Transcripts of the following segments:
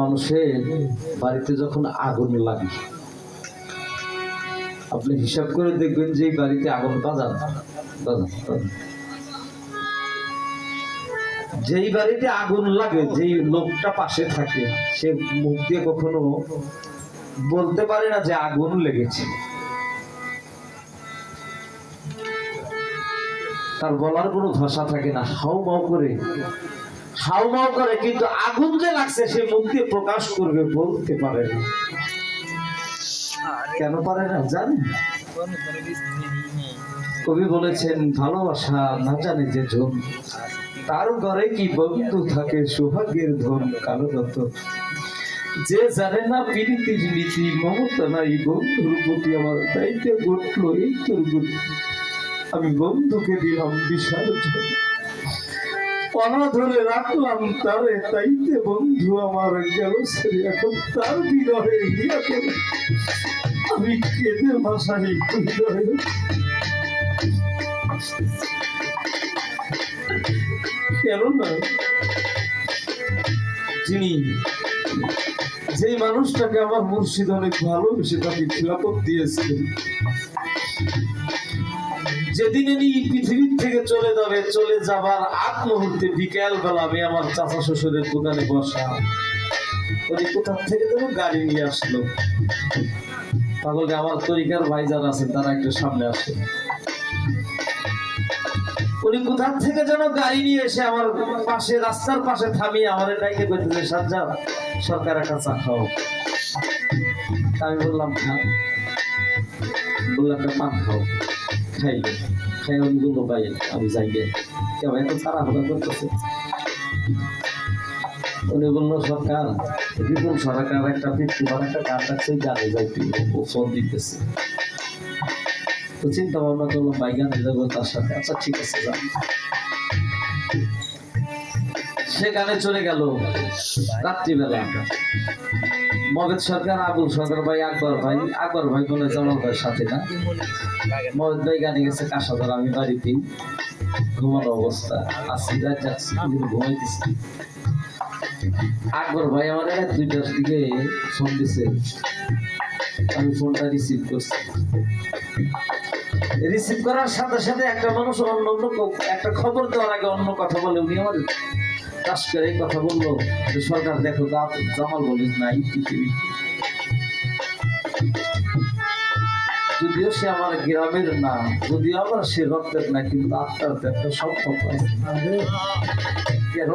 মানুষের বাড়িতে যখন আগুন লাগে, আপনি হিসাব করে দেখবেন যে বাড়িতে আগুন বাজান। যেই বাড়িতে আগুন লাগে, যেই লোকটা পাশে থাকে, সে মুখ দিয়ে কখনো বলতে পারে না যে আগুন লেগেছে তার বলার কোনো ভাষা থাকে না হাউ মাউ করে হাউ মাউ করে কিন্তু আগুন যে লাগছে সে মুখ দিয়ে প্রকাশ করবে বলতে পারে না। কেন পারে না জানেন কবি বলেছেন ভালোবাসা না জানে যে জন তার ঘরে কি বন্ধু থাকে সৌভাগ্যের ধন কালো রত যে জানে না প্রীতির নীতি মমতা নাই বন্ধুর প্রতি আমার দায়িত্বে ঘটলো এই তোর আমি বন্ধুকে দিলাম বিসর্জন অনাধরে রাখলাম তারে তাইতে বন্ধু আমার গেল ছেড়ে এখন তার বিরহে করে আমি কেঁদে হৃদয়ে কেননা যিনি যে মানুষটাকে আমার মুর্শিদ অনেক ভালোবেসে তাকে খিলাপত দিয়েছিলেন যেদিন ইনি পৃথিবীর থেকে চলে যাবে, চলে যাবার আগ মুহূর্তে বিকেল বেলা আমি আমার চাচা শ্বশুরের দোকানে বসা উনি কোথার থেকে যেন গাড়ি নিয়ে আসলো। তাহলে আমার তরিকার ভাই যারা আছেন, তারা একটু সামনে আসে উনি কোথার থেকে যেন গাড়ি নিয়ে এসে আমার পাশে, রাস্তার পাশে থামিয়ে আমার ডাইকে করতেছে সাজ্জা সরকার একটা চা খাও। আমি বললাম খা বললাম, একটা পান খাও। খাই খাই আমি যাই কেউ এত তাড়াহুড়া করতেছে। উনি বলল, সরকার বিপুল সরকার একটা মৃত্যুবার একটা গান রাখছে গানে যাইতে ও ফোন দিতেছে। তো চিন্তা ভাবনা করলাম ভাই, গানে যাব তার সাথে। আচ্ছা ঠিক আছে যান সে গানে চলে গেল রাত্রিবেলা। মগেদ সরকার, আবুল সরকার ভাই, আকবর ভাই আকবর ভাই বলে ভাইয়ের সাথে না? মগেদ ভাই গানে গেছে কাসাদার আমি বাড়িতেই ঘুমানো অবস্থা। আসি রাত যাচ্ছি ঘুমাইতেছি আকবর ভাই আমার রাত দুইটার দিকে ফোন দিছে। আমি ফোনটা রিসিভ করছি। রিসিভ করার সাথে সাথে একটা মানুষ অন্য অন্য একটা খবর দেওয়ার আগে অন্য কথা বলে উনি আমার কাজ করে এই কথা বলল, যে সরকার, দেখো দা- জামাল বলিস নাই পৃথিবী। যদিও সে আমার গ্রামের না, যদিও আমার সে রক্তের না, কিন্তু আত্মার তো একটা সম্পর্ক কেন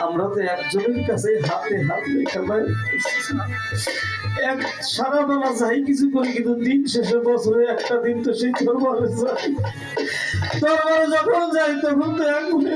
আমরা তো একজনের কাছে হাতে হাত এক সারা বেলা যাই কিছু করি, কিন্তু দিন শেষে বছরে একটা দিন তো সেই দরবারে যাই। দরবারে যখন যাই তখন তো এক গুণে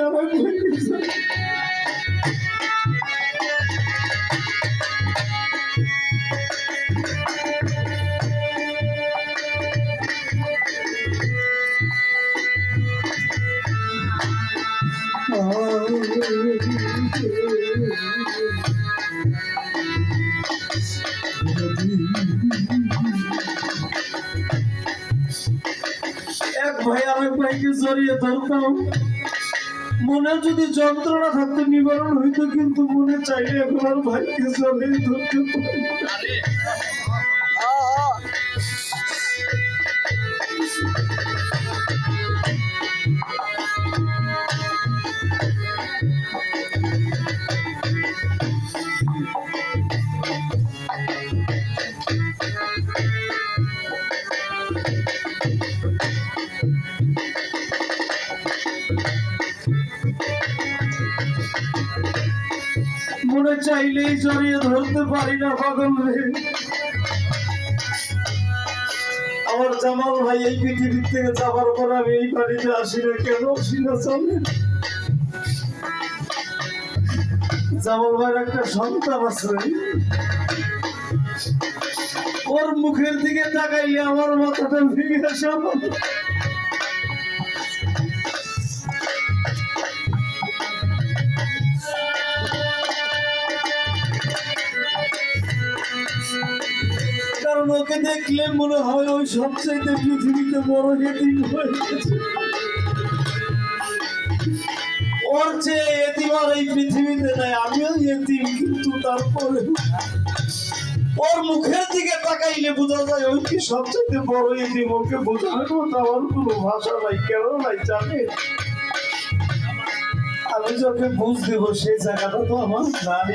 ভাইকে জড়িয়ে ধরতাম মনে যদি যন্ত্রণা থাকতে নিবারণ হইতো, কিন্তু মনে চাইলে এখন আর ভাইকে জড়িয়ে ধরতে পারি। চাইলেই জড়িয়ে ধরতে পারি না পাগল আমার জামাল ভাই এই পৃথিবীর থেকে যাবার পর আমি এই বাড়িতে আসি না কেন? আসি না চলে। জামাল ভাইয়ের একটা সন্তান আছে ওর মুখের দিকে তাকাইলে আমার মাথাটা ভেঙে আসে ওকে দেখলে মনে হয় ওই সবচাইতে পৃথিবীতে বড় হয়ে গেছে। ওর যে এতিম এই পৃথিবীতে নাই, আমিও এতিম, কিন্তু তারপরে ওর মুখের দিকে তাকাইলে বোঝা যায় ওই কি সবচেয়ে বড় এতিম, ওকে বোঝানোর কোনো ভাষা নাই, কেন নাই জানে? আমি যখন বুঝ দেব সেই জায়গাটা তো আমার নাই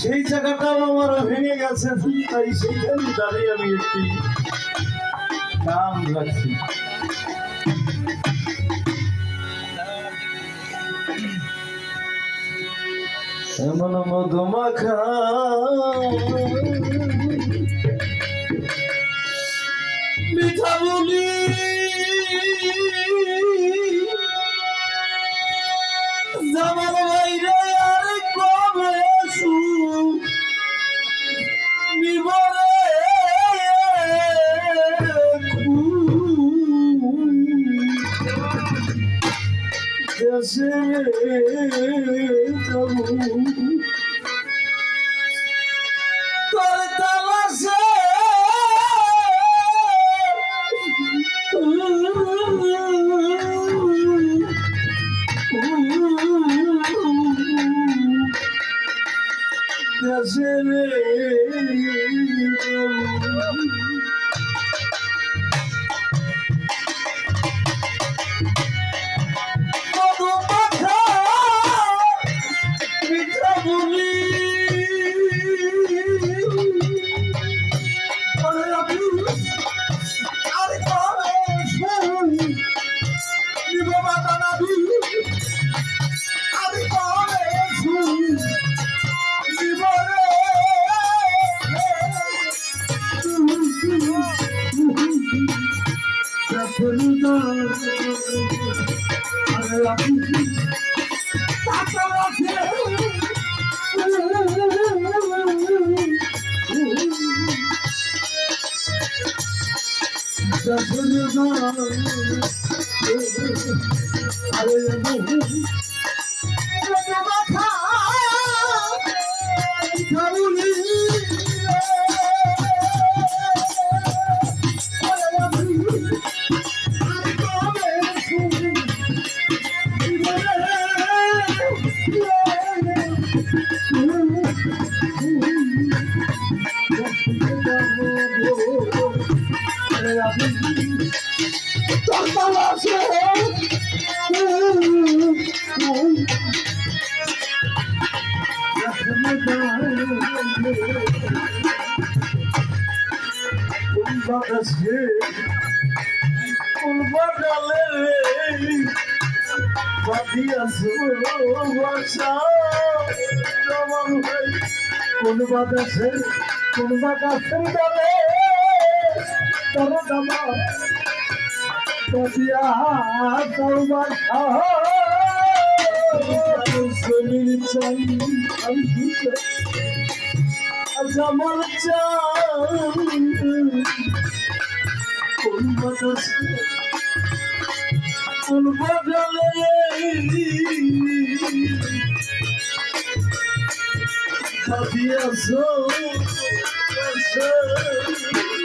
সেই জায়গাটা আমার ভেঙে গেছে তাই সেইখানে দাঁড়িয়ে আমি একটি নাম রাখছি। এমন মধুমাখা। মিঠা বলি। বাতাসে উলবাগালে রে কোন বাতাসে কোন বাতাসে ডালে তর দামা বাদিয়া তোর বাসা জমির চাই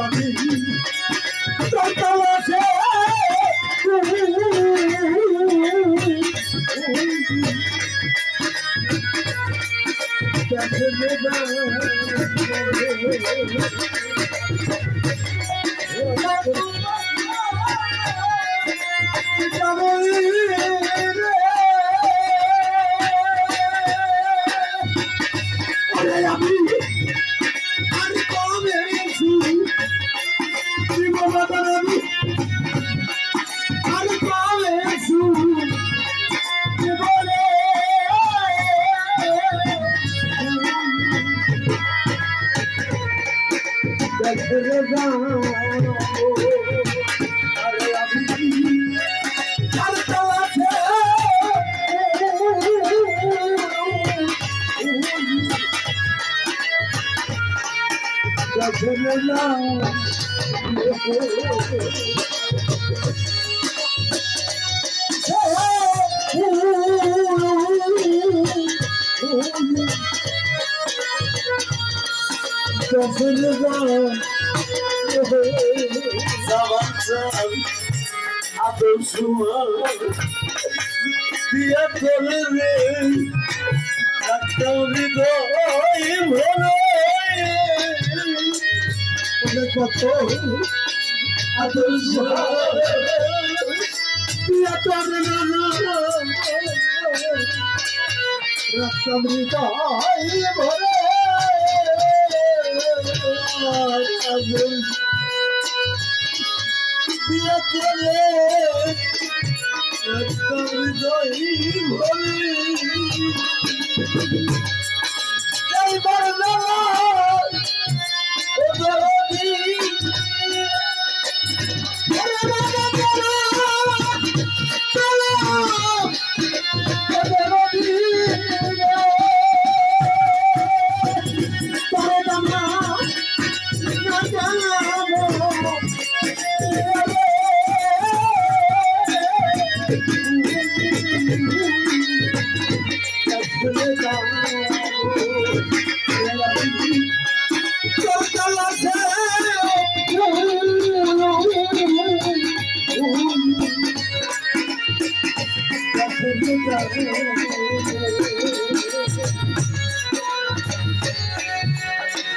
আমি Oh, ছেড়ে যাও আরে আমি আর তলাতে ছেড়ে যাও দিয়া তোলে রে একটা হৃদয় ভরে কত আদর্শ দিয়া তোলে রক্তামৃত ভরে আদর্শ দিয়া তোলে রক্তামৃত ভরে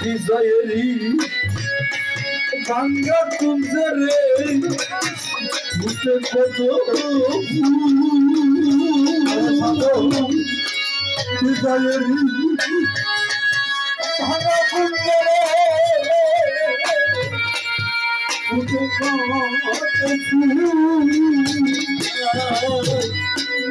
বিজয়েরি গঙ্গা তুমছে রে ভূতে কত বিজয়েরি ভাঙা তুমছে রে ভূতে কত বিজয়েরি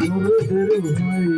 পাবে জীবনে ডালে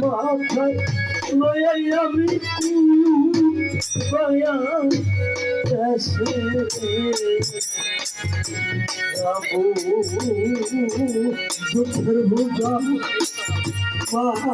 মাথায় লয়াই আমি পায়া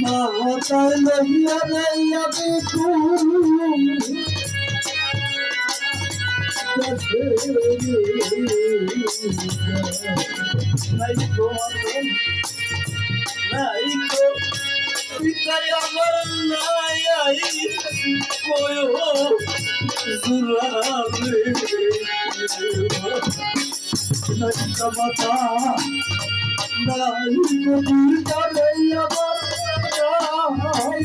মাথায় লইয়া লইয়া কাছে দুঃখের বোঝা মাথায় লইয়া রে আমি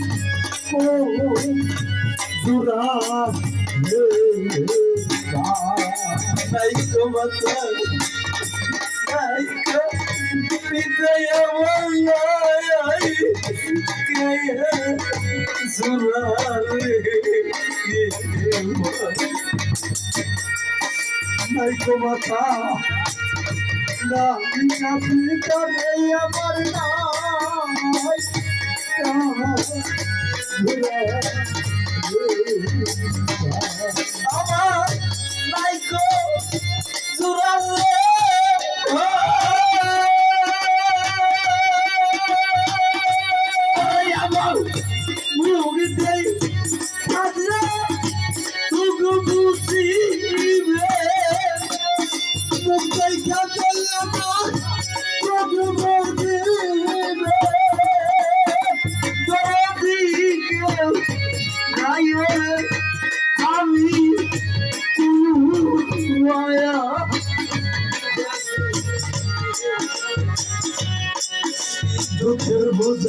নাই গো নাই পিতাই আমার নাই গো পিতাই আমার কো জুরালে নাই গো মাতা না না পিতারে আমার নাই আমার